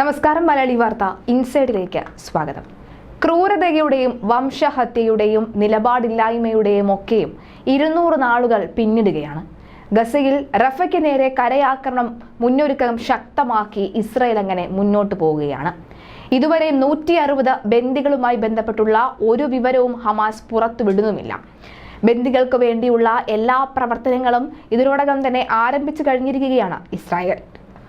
നമസ്കാരം മലയാളി വാർത്ത ഇൻസൈഡിലേക്ക് സ്വാഗതം. ക്രൂരതയുടെയും വംശഹത്യയുടെയും നിലപാടില്ലായ്മയുടെയും ഒക്കെയും ഇരുന്നൂറ് നാളുകൾ പിന്നിടുകയാണ്. ഗസയിൽ റഫയ്ക്ക് നേരെ കരയാക്രമണം മുന്നൊരുക്കം ശക്തമാക്കി ഇസ്രയേൽ അങ്ങനെ മുന്നോട്ട് പോവുകയാണ്. ഇതുവരെ നൂറ്റി അറുപത് ബന്ദികളുമായി ബന്ധപ്പെട്ടുള്ള ഒരു വിവരവും ഹമാസ് പുറത്തുവിടുന്നുമില്ല. ബന്ദികൾക്ക് വേണ്ടിയുള്ള എല്ലാ പ്രവർത്തനങ്ങളും ഇതിനോടകം തന്നെ ആരംഭിച്ചു കഴിഞ്ഞിരിക്കുകയാണ് ഇസ്രായേൽ.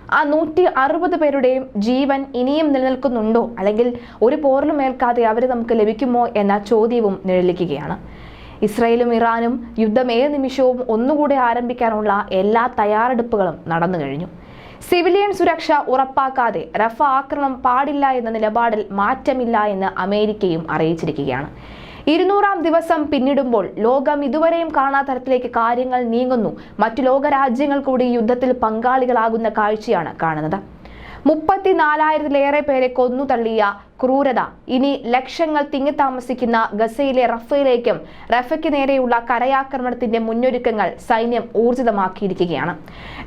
ആ നൂറ്റി അറുപത് പേരുടെയും ജീവൻ ഇനിയും നിലനിൽക്കുന്നുണ്ടോ? അല്ലെങ്കിൽ ഒരു പോറിലും ഏൽക്കാതെ അവർ നമുക്ക് ലഭിക്കുമോ എന്ന ചോദ്യവും നിഴലിക്കുകയാണ്. ഇസ്രയേലും ഇറാനും യുദ്ധം ഏത് നിമിഷവും ഒന്നുകൂടി ആരംഭിക്കാനുള്ള എല്ലാ തയ്യാറെടുപ്പുകളും നടന്നു കഴിഞ്ഞു. സിവിലിയൻ സുരക്ഷ ഉറപ്പാക്കാതെ റഫ ആക്രമണം പാടില്ല എന്ന നിലപാടിൽ മാറ്റമില്ല എന്ന് അമേരിക്കയും അറിയിച്ചിരിക്കുകയാണ്. ഇരുന്നൂറാം ദിവസം പിന്നിടുമ്പോൾ ലോകം ഇതുവരെയും കാണാത്ത തരത്തിലേക്ക് കാര്യങ്ങൾ നീങ്ങുന്നു. മറ്റു ലോകരാജ്യങ്ങൾ കൂടി യുദ്ധത്തിൽ പങ്കാളികളാകുന്ന കാഴ്ചയാണ് കാണുന്നത്. മുപ്പത്തിനാലായിരത്തിലേറെ പേരെ കൊന്നു തള്ളിയ ക്രൂരത. ഇനി ലക്ഷങ്ങൾ തിങ്ങിത്താമസിക്കുന്ന ഗസയിലെ റഫയിലേക്കും റഫയ്ക്ക് നേരെയുള്ള കരയാക്രമണത്തിന്റെ മുന്നൊരുക്കങ്ങൾ സൈന്യം ഊർജിതമാക്കിയിരിക്കുകയാണ്.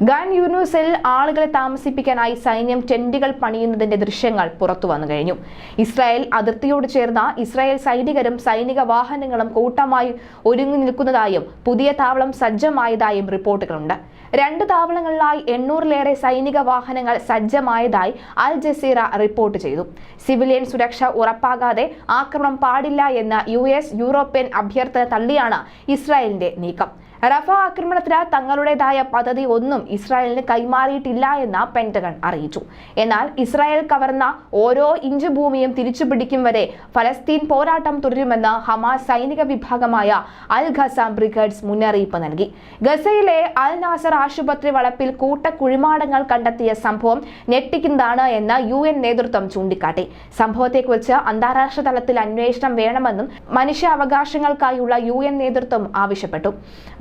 ഗൺ യൂണിവേഴ്സിൽ ആളുകളെ താമസിപ്പിക്കാനായി സൈന്യം ടെന്റുകൾ പണിയുന്നതിന്റെ ദൃശ്യങ്ങൾ പുറത്തു വന്നു കഴിഞ്ഞു. ഇസ്രായേൽ അതിർത്തിയോട് ചേർന്ന ഇസ്രായേൽ സൈനികരും സൈനിക വാഹനങ്ങളും കൂട്ടമായി ഒരുങ്ങി നിൽക്കുന്നതായും പുതിയ താവളം സജ്ജമായതായും റിപ്പോർട്ടുകളുണ്ട്. രണ്ട് താവളങ്ങളിലായി എണ്ണൂറിലേറെ സൈനിക വാഹനങ്ങൾ സജ്ജമായതായി അൽ ജസീറ റിപ്പോർട്ട് ചെയ്തു. സിവിലിയൻ സുരക്ഷ ഉറപ്പാകാതെ ആക്രമണം പാടില്ല എന്ന യു യൂറോപ്യൻ അഭ്യർത്ഥന തള്ളിയാണ് ഇസ്രായേലിന്റെ നീക്കം. റഫ ആക്രമണത്തിന് തങ്ങളുടേതായ പദ്ധതി ഒന്നും ഇസ്രായേലിന് കൈമാറിയിട്ടില്ല എന്ന് പെന്റഗൺ അറിയിച്ചു. എന്നാൽ ഇസ്രായേൽ കവർന്ന ഓരോ ഇഞ്ച് ഭൂമിയും തിരിച്ചുപിടിക്കും വരെ ഫലസ്തീൻ പോരാട്ടം തുടരുമെന്ന് ഹമാസ് സൈനിക വിഭാഗമായ അൽ ഖസ ബ്രിഗേഡ്സ് മുന്നറിയിപ്പ് നൽകി. ഗസയിലെ അൽ നാസർ ആശുപത്രി വളപ്പിൽ കൂട്ട കുഴിമാടങ്ങൾ കണ്ടെത്തിയ സംഭവം ഞെട്ടിക്കുന്നതാണ് എന്ന് യു എൻ നേതൃത്വം ചൂണ്ടിക്കാട്ടി. സംഭവത്തെക്കുറിച്ച് അന്താരാഷ്ട്ര തലത്തിൽ അന്വേഷണം വേണമെന്നും മനുഷ്യാവകാശങ്ങൾക്കായുള്ള യു എൻ നേതൃത്വം ആവശ്യപ്പെട്ടു.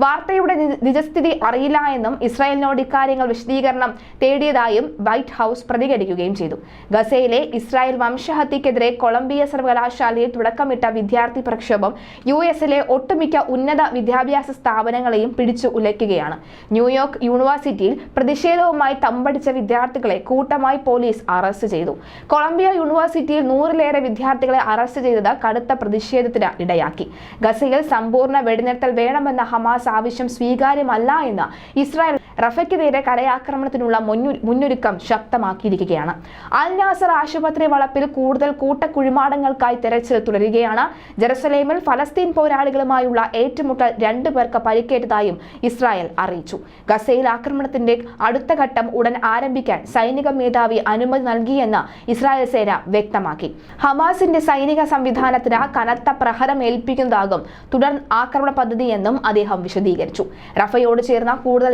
വാർത്തയുടെ നിജസ്ഥിതി അറിയില്ല എന്നും ഇസ്രായേലിനോട് ഇക്കാര്യങ്ങൾ വിശദീകരണം തേടിയതായും വൈറ്റ് ഹൗസ് പ്രതികരിക്കുകയും ചെയ്തു. ഗസയിലെ ഇസ്രായേൽ വംശഹത്യക്കെതിരെ കൊളംബിയ സർവകലാശാലയിൽ തുടക്കമിട്ട വിദ്യാർത്ഥി പ്രക്ഷോഭം യു എസിലെ ഒട്ടുമിക്ക ഉന്നത വിദ്യാഭ്യാസ സ്ഥാപനങ്ങളെയും പിടിച്ചു ഉലയ്ക്കുകയാണ്. ന്യൂയോർക്ക് യൂണിവേഴ്സിറ്റിയിൽ പ്രതിഷേധവുമായി തമ്പടിച്ച വിദ്യാർത്ഥികളെ കൂട്ടമായി പോലീസ് അറസ്റ്റ് ചെയ്തു. കൊളംബിയ യൂണിവേഴ്സിറ്റിയിൽ നൂറിലേറെ വിദ്യാർത്ഥികളെ അറസ്റ്റ് ചെയ്തത് കടുത്ത പ്രതിഷേധത്തിന് ഇടയാക്കി. ഗസയിൽ സമ്പൂർണ വെടിനിർത്തൽ വേണമെന്ന ഹമാസ് ആവശ്യം സ്വീകാര്യമല്ല എന്ന് ഇസ്രായേൽ റഫയ്ക്ക് നേരെ മുന്നൊരുക്കം ശക്തമാക്കിയിരിക്കുകയാണ്. അൽനാസർ ആശുപത്രി വളപ്പിൽ കൂടുതൽ കൂട്ടക്കുഴിമാടങ്ങൾക്കായി തെരച്ചിൽ തുടരുകയാണ്. ജെറുസലേമിൽ ഫലസ്തീൻ പോരാളികളുമായുള്ള ഏറ്റുമുട്ടൽ രണ്ടു പേർക്ക് പരിക്കേറ്റതായും ഇസ്രായേൽ അറിയിച്ചു. ഗസയിൽ ആക്രമണത്തിന്റെ അടുത്ത ഘട്ടം ഉടൻ ആരംഭിക്കാൻ സൈനിക മേധാവി അനുമതി നൽകിയെന്ന് ഇസ്രായേൽ സേന വ്യക്തമാക്കി. ഹമാസിന്റെ സൈനിക സംവിധാനത്തിന് കനത്ത പ്രഹരം ഏൽപ്പിക്കുന്നതാകും തുടർ ആക്രമണ പദ്ധതിയെന്നും അദ്ദേഹം വിശദീകരിച്ചു. റഫയോട് ചേർന്ന കൂടുതൽ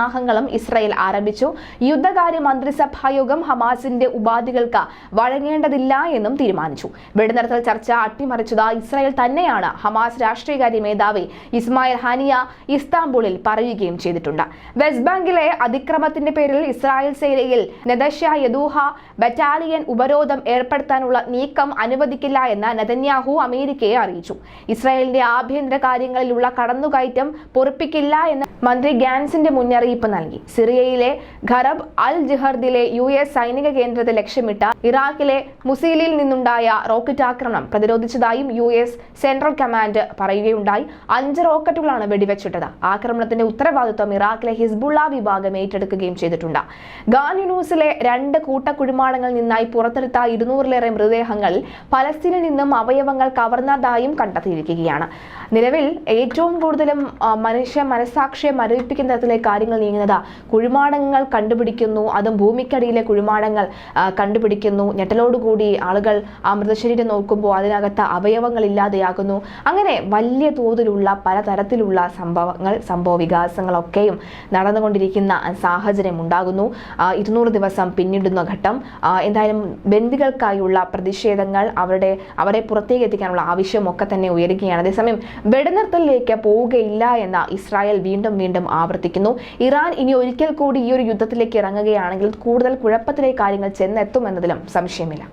യുദ്ധസന്നാഹങ്ങളും ഇസ്രയേൽ ആരംഭിച്ചു. യുദ്ധകാര്യ മന്ത്രിസഭായോഗം ഹമാസിന്റെ ഉപാധികൾക്ക് വഴങ്ങേണ്ടതില്ല എന്നും തീരുമാനിച്ചു. വെടിനിർത്തൽ ചർച്ച അട്ടിമറിച്ചത് ഇസ്രയേൽ തന്നെയാണ്. ഹമാസ് രാഷ്ട്രീയകാര്യ മേധാവി ഇസ്മായിൽ ഹാനിയ ഇസ്താംബൂളിൽ പറയുകയും ചെയ്തിട്ടുണ്ട്. വെസ്റ്റ് ബാങ്കിലെ അതിക്രമത്തിന്റെ പേരിൽ ഇസ്രായേൽ സേനയിൽ നെതഷ്യ യദൂഹ ബറ്റാലിയൻ ഉപരോധം ഏർപ്പെടുത്താനുള്ള നീക്കം അനുവദിക്കില്ല എന്ന് നെതന്യാഹു അമേരിക്കയെ അറിയിച്ചു. ഇസ്രായേലിന്റെ ആഭ്യന്തര കാര്യങ്ങളിലുള്ള കടന്നുകയറ്റം പൊറിപ്പിക്കില്ല എന്ന് മന്ത്രി ഗാൻസിന്റെ മുന്നറിയിപ്പ് നൽകി. സിറിയയിലെ ഖറബ് അൽ ജിഹർദിലെ യു എസ് സൈനിക കേന്ദ്രത്തെ ലക്ഷ്യമിട്ട ഇറാഖിലെ മുസീലിൽ നിന്നുണ്ടായ റോക്കറ്റ് ആക്രമണം പ്രതിരോധിച്ചതായും യു എസ് സെൻട്രൽ കമാൻഡ് പറയുകയുണ്ടായി. അഞ്ച് റോക്കറ്റുകളാണ് വെടിവെച്ചിട്ടത്. ആക്രമണത്തിന്റെ ഉത്തരവാദിത്വം ഇറാഖിലെ ഹിസ്ബുള്ള വിഭാഗം ഏറ്റെടുക്കുകയും ചെയ്തിട്ടുണ്ട്. ഗാൻ ന്യൂസിലെ രണ്ട് കൂട്ടക്കുഴിമാടങ്ങളിൽ നിന്നായി പുറത്തെടുത്ത ഇരുന്നൂറിലേറെ മൃതദേഹങ്ങൾ പലസ്തീനിൽ നിന്നും അവയവങ്ങൾ കവർന്നതായും കണ്ടെത്തിയിരിക്കുകയാണ്. നിലവിൽ ഏറ്റവും കൂടുതലും മനുഷ്യ മനസാക്ഷിയെ മരവിപ്പിക്കുന്ന തരത്തിലെ കാര്യങ്ങൾ നീങ്ങുന്നത്. കുഴിമാടങ്ങൾ കണ്ടുപിടിക്കുന്നു. അതും ഭൂമിക്കടിയിലെ കുഴിമാടങ്ങൾ കണ്ടുപിടിക്കുന്നു. ഞെട്ടലോടുകൂടി ആളുകൾ ആ മൃതശരീരം നോക്കുമ്പോൾ അതിനകത്ത് അവയവങ്ങൾ ഇല്ലാതെയാകുന്നു. അങ്ങനെ വലിയ തോതിലുള്ള പലതരത്തിലുള്ള സംഭവങ്ങൾ സംഭവ വികാസങ്ങളൊക്കെയും നടന്നുകൊണ്ടിരിക്കുന്ന സാഹചര്യം ഉണ്ടാകുന്നു. ഇരുന്നൂറ് ദിവസം പിന്നിടുന്ന ഘട്ടം. എന്തായാലും ബന്ദികൾക്കായുള്ള പ്രതിഷേധങ്ങൾ അവരുടെ അവരെ പുറത്തേക്ക് എത്തിക്കാനുള്ള ആവശ്യമൊക്കെ തന്നെ ഉയരുകയാണ്. അതേസമയം വെടിനിർത്തലിലേക്ക് പോവുകയില്ല എന്ന ഇസ്രായേൽ വീണ്ടും വീണ്ടും ആവർത്തിക്കുന്നു. ഇറാൻ ഇനി ഒരിക്കൽ കൂടി ഈ ഒരു യുദ്ധത്തിലേക്ക് ഇറങ്ങുകയാണെങ്കിൽ കൂടുതൽ കുഴപ്പത്തിലേക്ക് കാര്യങ്ങൾ ചെന്നെത്തുമെന്നതിലും സംശയമില്ല.